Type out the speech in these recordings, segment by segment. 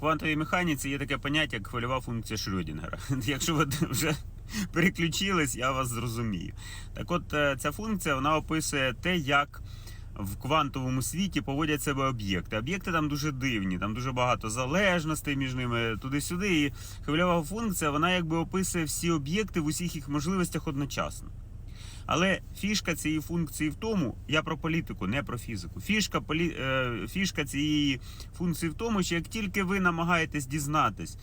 квантовій механіці є таке поняття, як хвильова функція Шрёдінгера. Якщо ви вже переключились, я вас зрозумію. Так от е, ця функція вона описує те, як в квантовому світі поводять себе об'єкти. Об'єкти там дуже дивні, там дуже багато залежностей між ними туди-сюди. І хвильова функція вона якби описує всі об'єкти в усіх їх можливостях одночасно. Але фішка цієї функції в тому, я про політику, не про фізику. Фішка, полі, е, фішка цієї функції в тому, що як тільки ви намагаєтесь дізнатись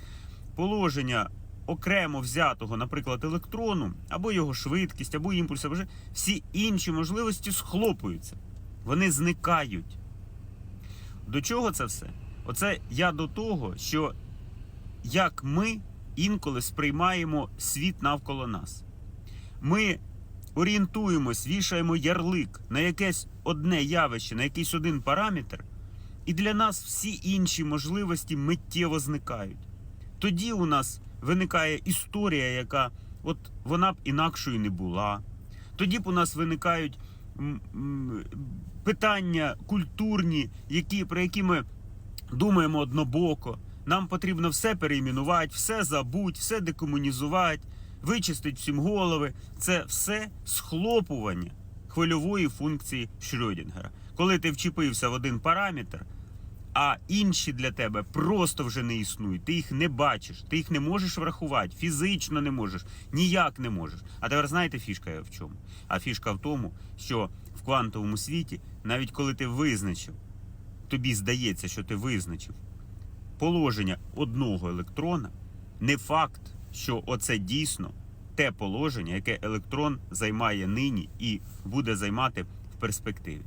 положення окремо взятого, наприклад, електрону, або його швидкість, або імпульс, або всі інші можливості схлопуються. Вони зникають. До чого це все? Оце я до того, що як ми інколи сприймаємо світ навколо нас. Ми орієнтуємось, вішаємо ярлик на якесь одне явище, на якийсь один параметр, і для нас всі інші можливості миттєво зникають. Тоді у нас виникає історія, яка от вона б інакшою не була. Тоді б у нас виникають питання культурні, які, про які ми думаємо однобоко. Нам потрібно все переіменувати, все забудь, все декомунізувати, вичистити всім голови. Це все схлопування хвильової функції Шрёдінгера. Коли ти вчепився в один параметр, а інші для тебе просто вже не існують. Ти їх не бачиш, ти їх не можеш врахувати, фізично не можеш, ніяк не можеш. А тепер знаєте фішка в чому? А фішка в тому, що в квантовому світі, навіть коли ти визначив, тобі здається, що ти визначив положення одного електрона, не факт, що оце дійсно те положення, яке електрон займає нині і буде займати в перспективі.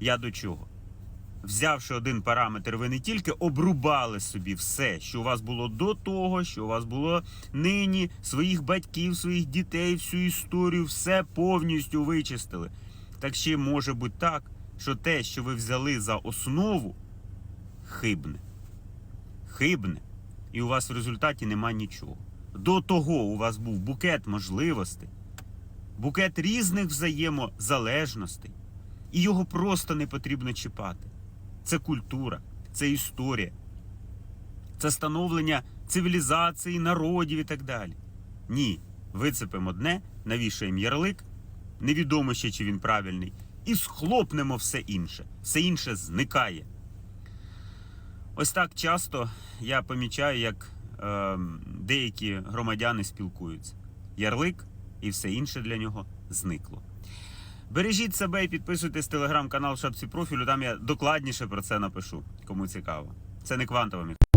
Я до чого? Взявши один параметр, ви не тільки обрубали собі все, що у вас було до того, що у вас було нині, своїх батьків, своїх дітей, всю історію, все повністю вичистили. Так ще може бути так, що те, що ви взяли за основу, хибне. Хибне. І у вас в результаті нема нічого. До того у вас був букет можливостей, букет різних взаємозалежностей, і його просто не потрібно чіпати. Це культура, це історія, це становлення цивілізації, народів і так далі. Ні, вицепимо одне, навішаємо ярлик, невідомо ще, чи він правильний, і схлопнемо все інше. Все інше зникає. Ось так часто я помічаю, як деякі громадяни спілкуються. Ярлик і все інше для нього зникло. Бережіть себе і підписуйтесь телеграм-канал шапці профілю. Там я докладніше про це напишу, кому цікаво. Це не квантова механіка.